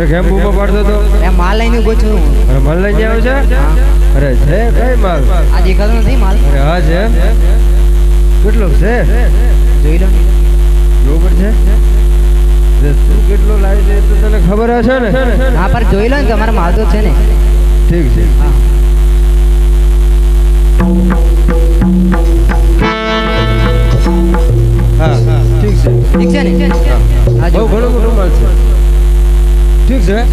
અરે કેમ બૂમો પાડતો તો એ માલ લઈને ઊભો છું. અરે માલ લઈને આવ્યો છે? અરે છે કઈ માલ? આ દેખાતો નથી માલ? અરે હા છે. કેટલો છે? જોઈ લો. બરોબર છે? તું કેટલો લાવી છે તો તને ખબર હશે ને? હા પર જોઈ લો ને તમારે માલ તો છે ને. ઠીક છે. હા. હા ઠીક છે. ઠીક છે ને? હા. બહુ ઘણો મોટો માલ છે. ઠીક છે.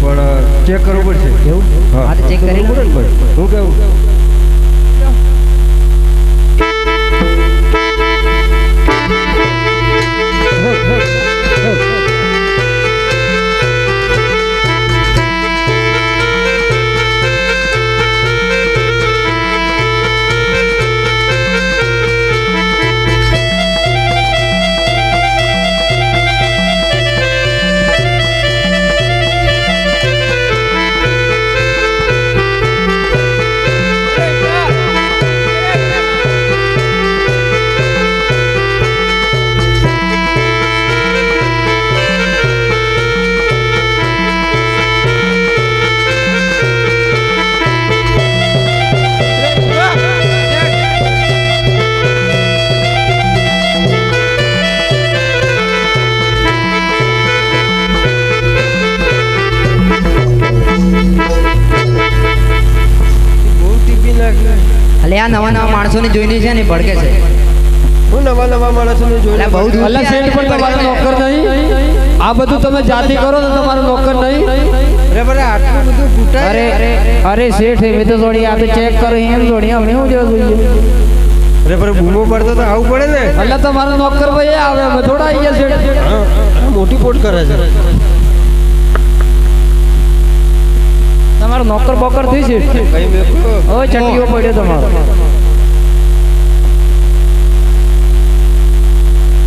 પણ ચેક કરવું પડશે. એવું હા. ચેક કરી લો. પડે ને ભાઈ હું કેવું? આ નવા નવા માણસોને જોઈને છે ને ભડકે છે. હું નવા નવા માણસોને જોઈને બહુ દૂર અલ્લા પણ તમારો નોકર નહીં? આ બધું તમે જાતિ કરો તો તમારો નોકર નહીં? અરે બરે આટલું બધું ફૂટાય અરે અરે શેઠ એવી તો થોડી આ ચેક કરો એમ શું જરૂર જોઈએ અરે પર બૂમો પાડતો તો આવું પડે ને? તમારો નોકર ભાઈ આવે અમે થોડા મોટી પોટ કરે છે. તમારો નોકર બોકર થઈ છે? હવે ચટીઓ પડ્યો તમારો.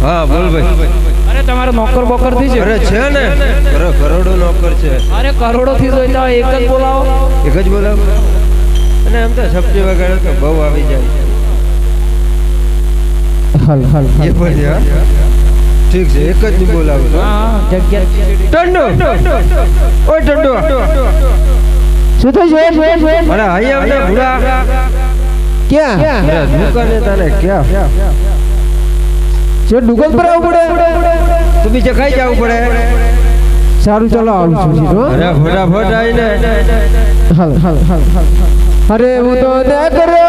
હા બોલ ભાઈ. અરે તમારો નોકર બોકર થઈ છે? અરે છે ને. અરે કરોડો નોકર છે. અરે કરોડો થી જોઈ તો એક જ બોલાવો. એક જ બોલાવો. અને એમ તો સબ્જી વગાડે તો બહુ આવી જાય. હાલ હાલ એ પણ ઠીક છે એક જ બોલાવો બોલાવું. હા જગ્યા. ટંડો. ઓય ટંડો. શું છે અરે અહીંયા અમને ભૂરા. ક્યાં? દુકાને તને ક્યાં? જો દુકાન પર આવવું પડે. તો બીજે કઈ જવું પડે. સારું ચાલો આવું છું સીધો અરે ફટાફટ આવીને. હાલ હાલ હલ હલ અરે હું તો ન કરો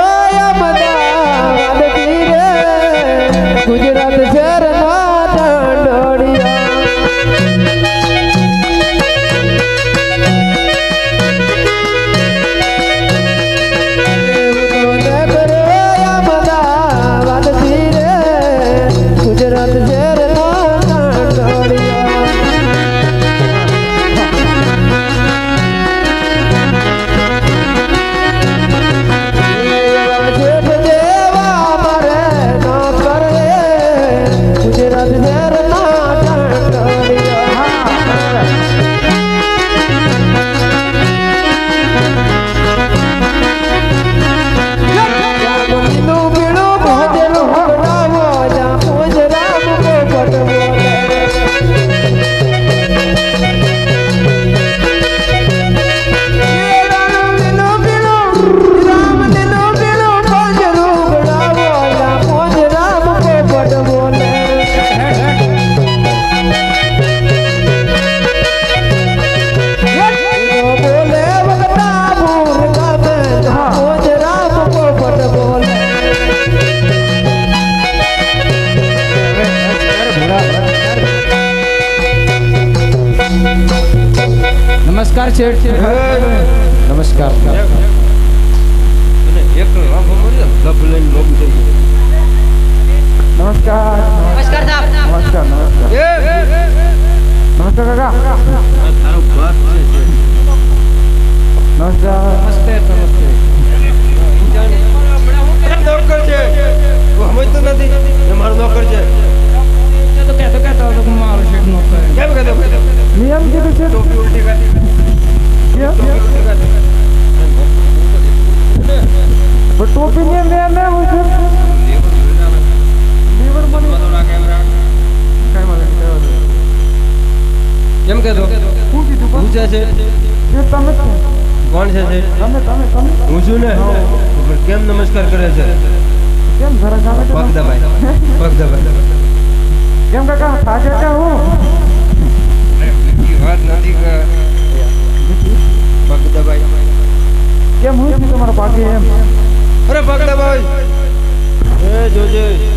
નમસ્કાર શેઠ નમસ્કાર. નમસ્કાર. નમસ્કાર નમસ્કાર નમસ્કાર. કાકા. નમસ્કાર. નમસ્તે નમસ્તે. છે? છે જે તમે. કોણ છે છે? તમે તમે તમે. હું છું ને? કેમ નમસ્કાર કરે છે? કેમ ગામે તો પગ દબાય. પગ દબાય. કેમ કાકા થાકે છે હું? વાત નથી પગ દબાય. કેમ હું તમારો પાકી એમ? અરે પગ દબાય. એ જોજે.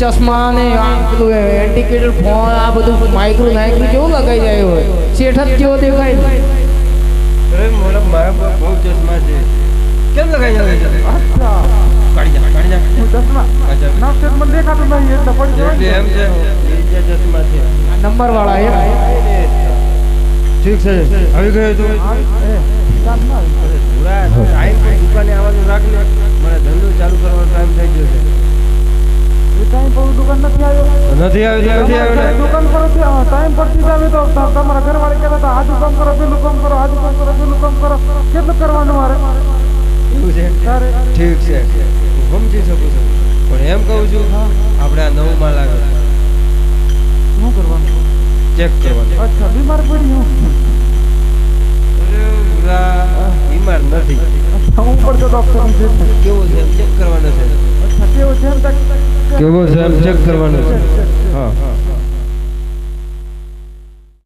ચશ્મા ને આ પેલું એન્ટિકેટેડ ફોન આ બધું માઇક્રો નાઇક્રો કેવું લગાઈ જાય હોય શેઠ જ કેવો દેખાય ને અરે મોરા મારા પર બહુ ચશ્મા છે કેમ લગાઈ આવે છે અચ્છા કાઢી જા કાઢી જા હું ચશ્મા અચ્છા. ના છે મને દેખાતું નહીં એટલે પડી એટલે એમ છે એ જે ચશ્મા છે નંબર વાળા એમ ઠીક છે આવી ગયો તું હા, ધુરા, ટાઈમ પર દુકાને આવવાનું ને ધંધો ચાલુ કરવાનો ટાઈમ થઈ ગયો છે. ટાઈમ પર દુકાન નથી આવ્યો? નથી આવ્યો નથી આવ્યો દુકાન પર ટાઈમ પરથી જ આવે તો તમારા ઘરવાળી કહેતા હતા આજુ કામ કરો પેલું કામ કરો આજુ કામ કરો પેલું કામ કરો. કેટલું કરવાનું મારે? એવું છે? ઠીક છે. હું સમજી શકું છું. પણ એમ કહું છું આપણે આ નવું માલ આવે શું કરવાનું? ચેક કરવાનું. અચ્છા બીમાર પડી હું. અરે બીમાર નથી હું પણ તો ડોક્ટર કેવો છે ચેક કરવાનો છે? કેવો છે કેવો છે ચેક કરવાનો છે? હા હા.